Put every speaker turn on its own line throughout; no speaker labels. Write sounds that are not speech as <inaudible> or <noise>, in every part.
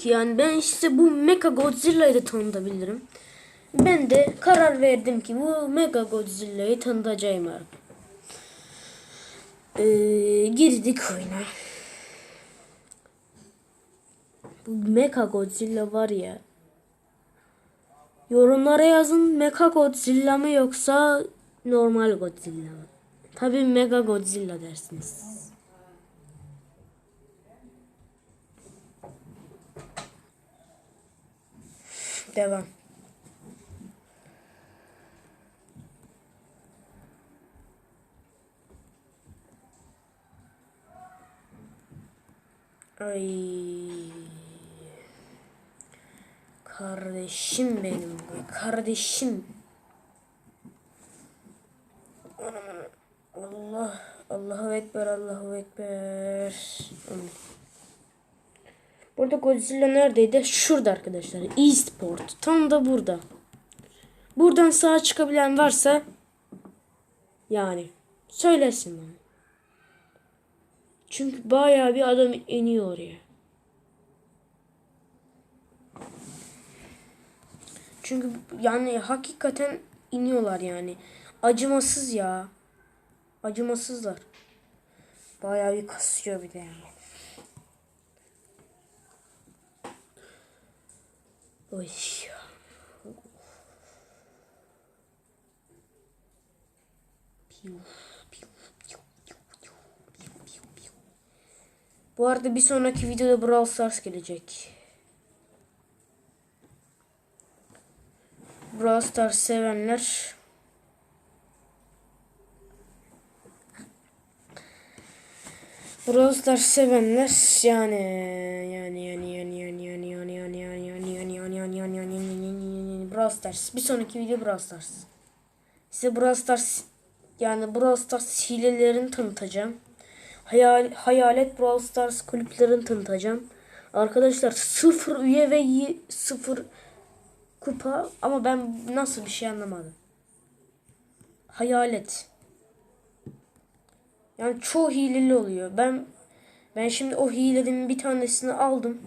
ki yani ben işte bu Mecha Godzilla'yı da tanıtabilirim. Ben de karar verdim ki bu Mega Godzilla'yı tanıtacağım abi. Ee, girdik oyuna. Bu Mecha Godzilla var ya. Yorumlara yazın Mecha Godzilla mı yoksa normal Godzilla mı? Tabii Mega Godzilla dersiniz. Devam. Ay. Kardeşim benim bu. Kardeşim. Allah. Allahu Ekber. Allahu Ekber. Burada Godzilla neredeydi? Şurada arkadaşlar. Eastport. Tam da burada. Buradan sağa çıkabilen varsa yani söylesin bana. Çünkü bayağı bir adam iniyor oraya. Çünkü yani hakikaten iniyorlar yani. Acımasız ya. Acımasızlar. Bayağı bir kasıyor bir de yani. Piu. Bu arada bir sonraki videoda Brawl Stars gelecek. Brawl Stars sevenler Brawl Stars sevenler yani yani yani yani yani yani yani yani yani yani yani yani yani yani Brawl Stars. Bir sonraki video Brawl Stars. Size Brawl Stars yani Brawl Stars hilelerini tanıtacağım. Hayal, hayalet Brawl Stars kulüplerini tanıtacağım. Arkadaşlar sıfır üye ve sıfır kupa ama ben nasıl bir şey anlamadım. Hayalet. Yani çoğu hileli oluyor. Ben ben şimdi o hilelerin bir tanesini aldım.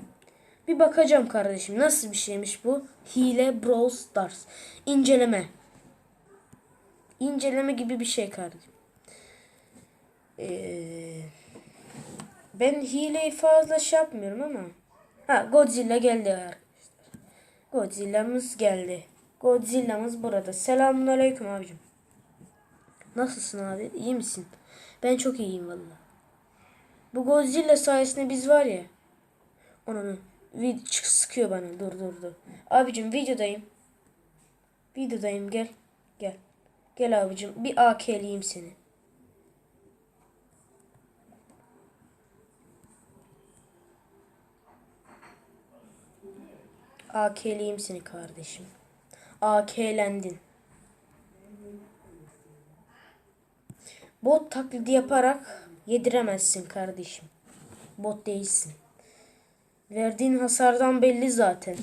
Bir bakacağım kardeşim nasıl bir şeymiş bu? Hile Brawl Stars. İnceleme. İnceleme gibi bir şey kardeşim. Ee, ben hileyi fazla şey yapmıyorum ama. Ha Godzilla geldi arkadaşlar. Godzilla'mız geldi. Godzilla'mız burada. Selamun aleyküm abicim. Nasılsın abi? İyi misin? Ben çok iyiyim valla. Bu Godzilla sayesinde biz var ya. Onu çık sıkıyor bana. Dur dur dur. Abicim videodayım. Videodayım gel. Gel. Gel abicim bir AK'liyim seni. AK'liyim seni kardeşim. AK'lendin. Bot taklidi yaparak yediremezsin kardeşim. Bot değilsin. Verdiğin hasardan belli zaten.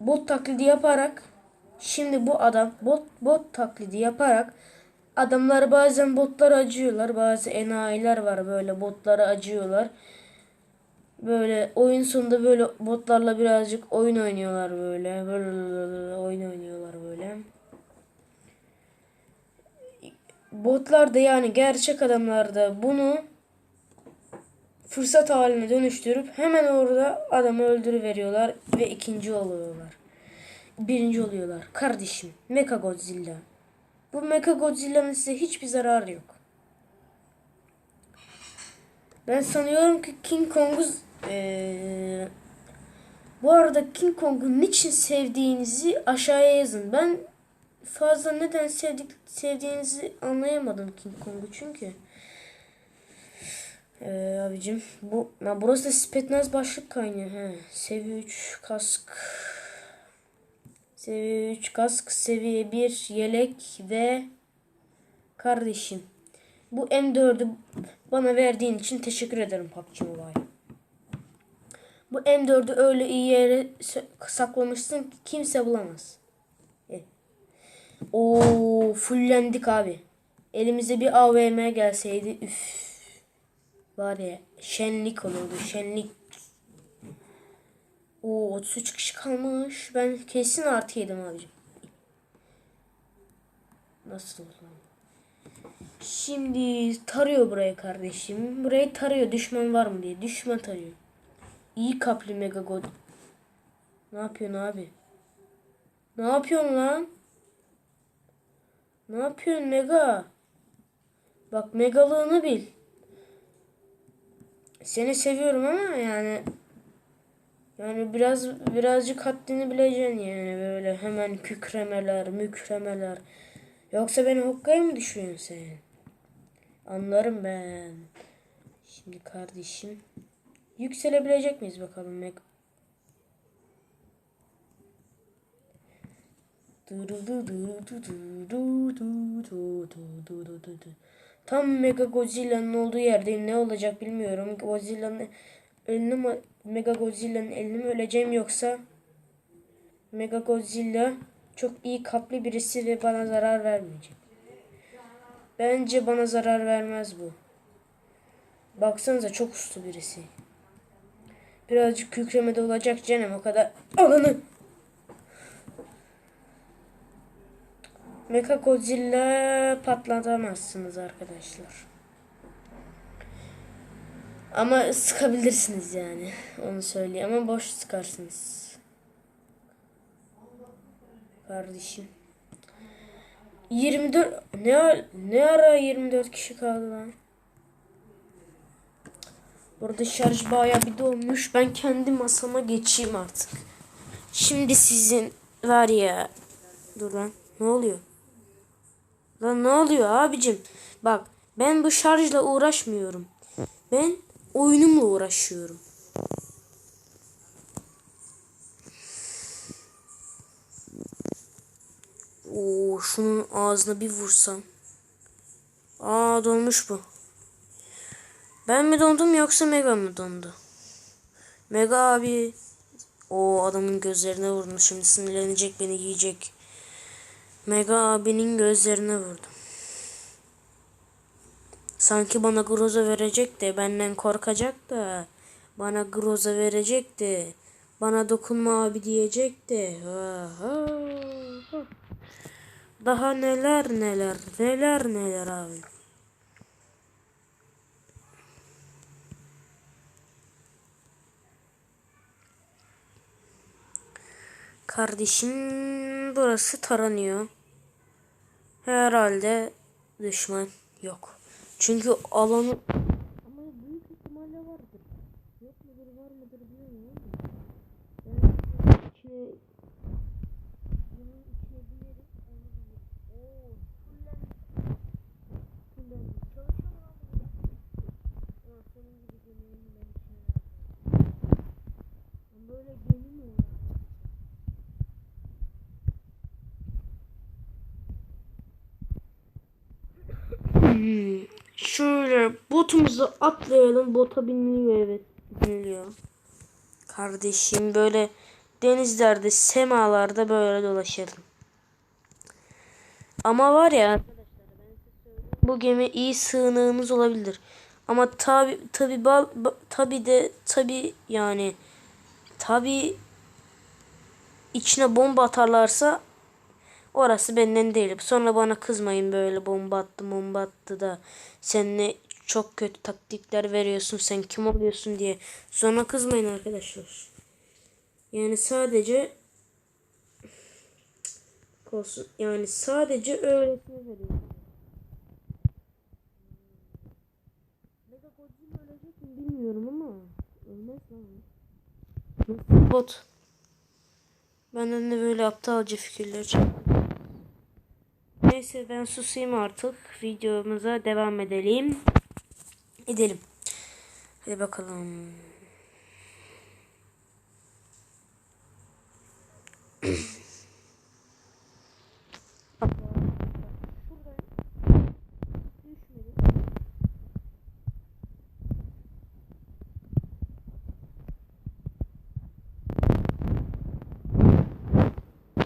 Bot taklidi yaparak şimdi bu adam bot bot taklidi yaparak adamlar bazen botlar acıyorlar. Bazı enayiler var böyle botlara acıyorlar. Böyle oyun sonunda böyle botlarla birazcık oyun oynuyorlar böyle. Böyle oyun oynuyorlar böyle. Botlar da yani gerçek adamlar da bunu fırsat haline dönüştürüp hemen orada adamı öldürüveriyorlar ve ikinci oluyorlar. Birinci oluyorlar. Kardeşim Mecha Godzilla. Bu Mecha Godzilla'nın size hiçbir zararı yok. Ben sanıyorum ki King Kong'u ee, bu arada King Kong'u niçin sevdiğinizi aşağıya yazın. Ben fazla neden sevdik, sevdiğinizi anlayamadım King Kong'u çünkü. Ee, abicim bu ya burası da Spetnaz başlık kaynıyor. He. Seviye 3 kask. Seviye 3 kask, seviye 1 yelek ve kardeşim. Bu M4'ü bana verdiğin için teşekkür ederim PUBG Mobile. Bu M4'ü öyle iyi yere saklamışsın ki kimse bulamaz. O fullendik abi. elimize bir AVM gelseydi üf var ya şenlik olurdu şenlik. Oo 33 kişi kalmış. Ben kesin artı yedim abicim. Nasıl oldu? Şimdi tarıyor burayı kardeşim. Burayı tarıyor düşman var mı diye. Düşman tarıyor. İyi kaplı mega god. Ne yapıyorsun abi? Ne yapıyorsun lan? Ne yapıyorsun mega? Bak megalığını bil. Seni seviyorum ama yani yani biraz birazcık haddini bileceksin yani böyle hemen kükremeler, mükremeler. Yoksa beni hokkaya mı düşürüyorsun sen? Anlarım ben. Şimdi kardeşim yükselebilecek miyiz bakalım Meg? Tam Mega Godzilla'nın olduğu yerdeyim. Ne olacak bilmiyorum. Godzilla'nın elini mi, Mega Godzilla'nın elini mi öleceğim yoksa Mega Godzilla çok iyi kaplı birisi ve bana zarar vermeyecek. Bence bana zarar vermez bu. Baksanıza çok uslu birisi. Birazcık kükremede olacak canım o kadar. Alanı. Mecha Godzilla patlatamazsınız arkadaşlar. Ama sıkabilirsiniz yani. Onu söyleyeyim ama boş sıkarsınız. Kardeşim. 24 ne ne ara 24 kişi kaldı lan? Burada şarj bayağı bir dolmuş. Ben kendi masama geçeyim artık. Şimdi sizin var ya. Dur lan. Ne oluyor? Lan ne oluyor abicim? Bak ben bu şarjla uğraşmıyorum. Ben oyunumla uğraşıyorum. Oo şunun ağzına bir vursam. Aa donmuş bu. Ben mi dondum yoksa Mega mı dondu? Mega abi. O adamın gözlerine vurdum. Şimdi sinirlenecek beni yiyecek. Mega abinin gözlerine vurdum. Sanki bana groza verecek de benden korkacak da bana groza verecek de bana dokunma abi diyecek de. Ha, ha, ha. Daha neler neler neler neler abi. Kardeşim burası taranıyor. Herhalde düşman yok. Çünkü alanı ama büyük ihtimalle vardır. Yok mudur var mıdır bilmiyorum ama. Ben içine bunun içine girerim. Oo, fullen. Fullen. Çalışıyor mu lan bu? Ya senin gibi gemiyi ben içine verdim. Böyle gemi mi olur? Şöyle botumuzu atlayalım. Bota biniliyor evet. Biniliyor. Kardeşim böyle denizlerde, semalarda böyle dolaşalım. Ama var ya bu gemi iyi sığınağınız olabilir. Ama tabi tabi bal tabi de tabi yani tabi içine bomba atarlarsa Orası benden değil. Sonra bana kızmayın böyle bomba attı bomba attı da sen ne çok kötü taktikler veriyorsun sen kim oluyorsun diye. Sonra kızmayın arkadaşlar. Yani sadece olsun. Yani sadece öğretini veriyorum. Mega Godzilla ölecek mi bilmiyorum ama ölmez lan. Bot. Benden de böyle aptalca fikirler çıkıyor. Neyse ben susayım artık. Videomuza devam edelim. Edelim. Hadi bakalım. <clears throat>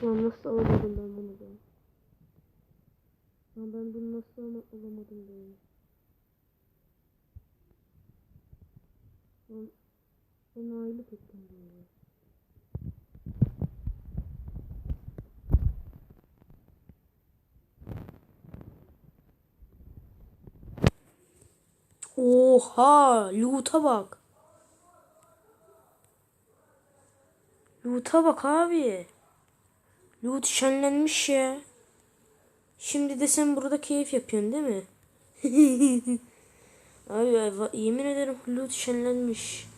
Lan nasıl alamadım ben bunu da? Lan ben bunu nasıl ama alamadım böyle. Ben, aylık ettim böyle. Oha, loot'a bak. Loot'a bak abi. Loot şenlenmiş ya. Şimdi de sen burada keyif yapıyorsun değil mi? <laughs> abi va- yemin ederim loot şenlenmiş.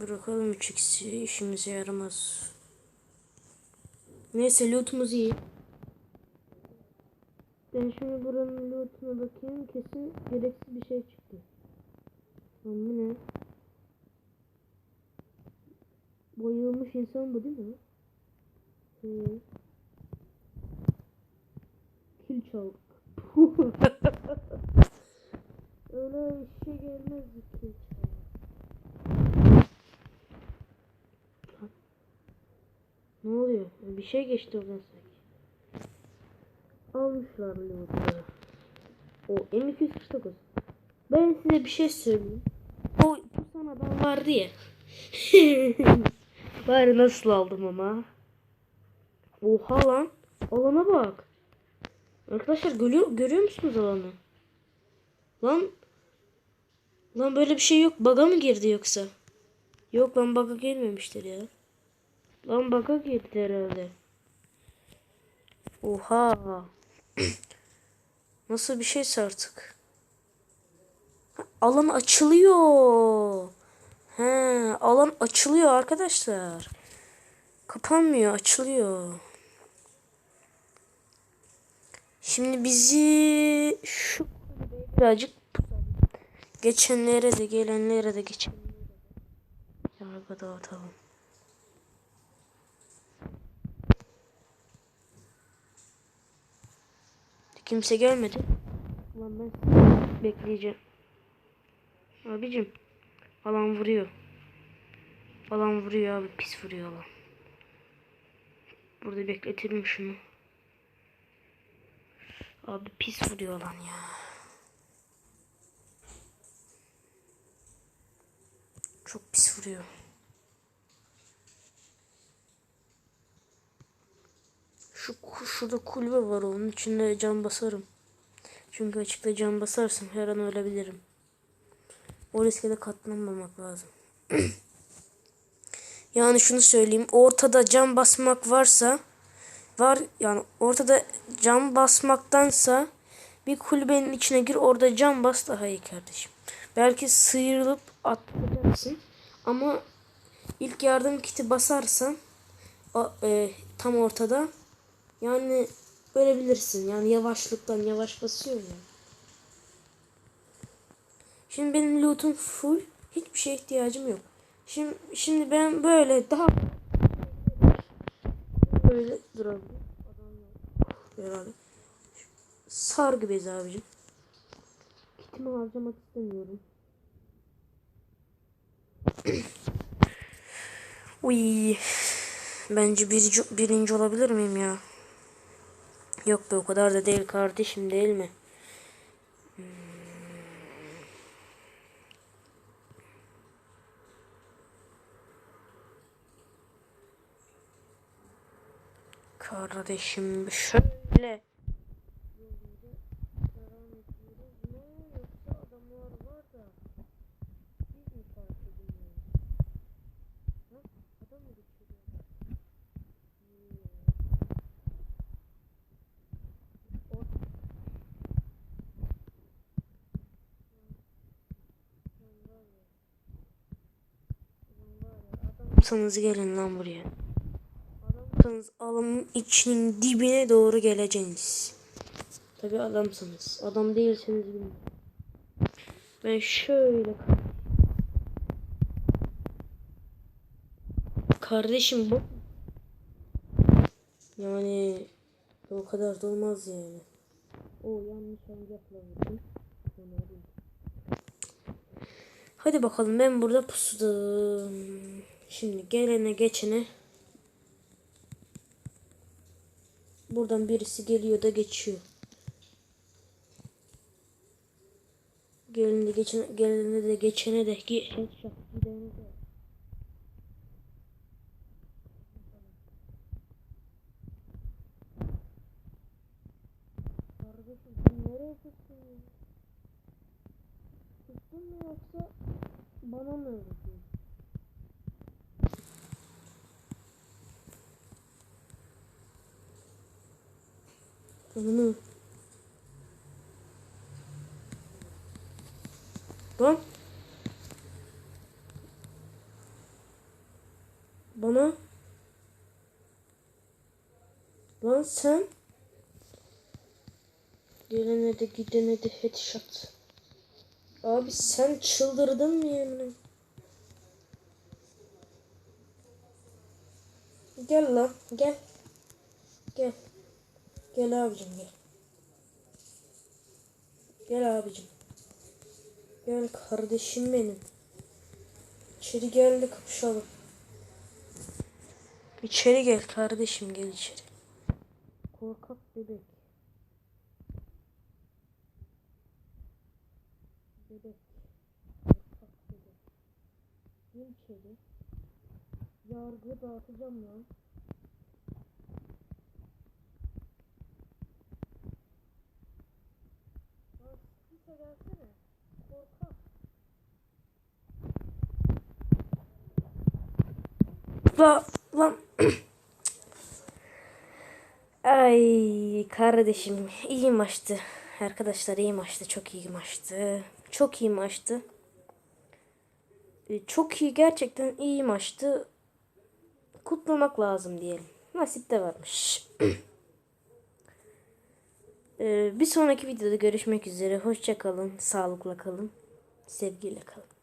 Bırakalım 3x'i işimize yaramaz. Neyse lootumuz iyi. Ben şimdi buranın lootuna bakayım kesin gereksiz bir şey çıktı. Lan bu ne? Bayılmış insan bu değil mi? He. Kil çaldık. <laughs> Öyle bir şey gelmez kil çalmak. Ne oluyor? Bir şey geçti oradan sanki. Almışlar lootları. O M249. Ben size bir şey söyleyeyim. O pusan adam vardı ya. <laughs> Bari nasıl aldım ama. Oha lan. Alana bak. Arkadaşlar görüyor, görüyor musunuz alanı? Lan. Lan böyle bir şey yok. Baga mı girdi yoksa? Yok lan baga girmemiştir ya. Lan baga girdi herhalde. Oha. <clears throat> Nasıl bir şeyse artık. Ha, alan açılıyor. He, alan açılıyor arkadaşlar. Kapanmıyor, açılıyor. Şimdi bizi şu birazcık geçenlere de gelenlere de geçenlere de dağıtalım. Kimse gelmedi. Ulan ben bekleyeceğim. Abicim alan vuruyor. Alan vuruyor abi pis vuruyor alan. Burada bekletelim şunu. Abi pis vuruyor lan ya. Çok pis vuruyor. Şu şurada kulübe var onun içinde can basarım. Çünkü açıkta can basarsam her an ölebilirim. O riske de katlanmamak lazım. <clears throat> yani şunu söyleyeyim. Ortada cam basmak varsa var yani ortada cam basmaktansa bir kulübenin içine gir orada cam bas daha iyi kardeşim. Belki sıyrılıp atlayacaksın ama ilk yardım kiti basarsan o, e, tam ortada yani ölebilirsin. Yani yavaşlıktan yavaş basıyor ya. Şimdi benim lootum full. Hiçbir şeye ihtiyacım yok. Şimdi şimdi ben böyle daha böyle duralım. Herhalde. Sargı bezi abicim. Kitimi harcamak istemiyorum. Uy. Bence birinci, birinci olabilir miyim ya? Yok be o kadar da değil kardeşim değil mi? Kardeşim şöyle. Adamsanız gelin lan buraya. Adamsanız alanın içinin dibine doğru geleceksiniz. Tabi adamsınız. Adam değilseniz bilmiyorum. Ben şöyle Kardeşim bu yani o kadar da olmaz yani. O yanlış ancakla. Hadi bakalım ben burada pusudum. Şimdi gelene geçene Buradan birisi geliyor da geçiyor. Gelene de geçene, gelene de geçene de headshot gidene mu yoksa bana mı öyle Onu. Lan. Bana. Lan sen. Gelene de gidene de headshot. Abi sen çıldırdın mı yemin Gel lan gel. Gel. Gel abicim gel. Gel abicim. Gel kardeşim benim. İçeri gel de kapışalım. İçeri gel kardeşim gel içeri. Korkak bebek. Bebek. Korkak bebek. Gel içeri. Yargı dağıtacağım lan. Gelsene. Korkak. La, lan. <clears throat> Ay kardeşim iyi maçtı. Arkadaşlar iyi maçtı. Çok iyi maçtı. Çok iyi maçtı. E, Çok iyi gerçekten iyi maçtı. Kutlamak lazım diyelim. Nasip de varmış. <clears throat> E, bir sonraki videoda görüşmek üzere. Hoşça kalın. Sağlıkla kalın. Sevgiyle kalın.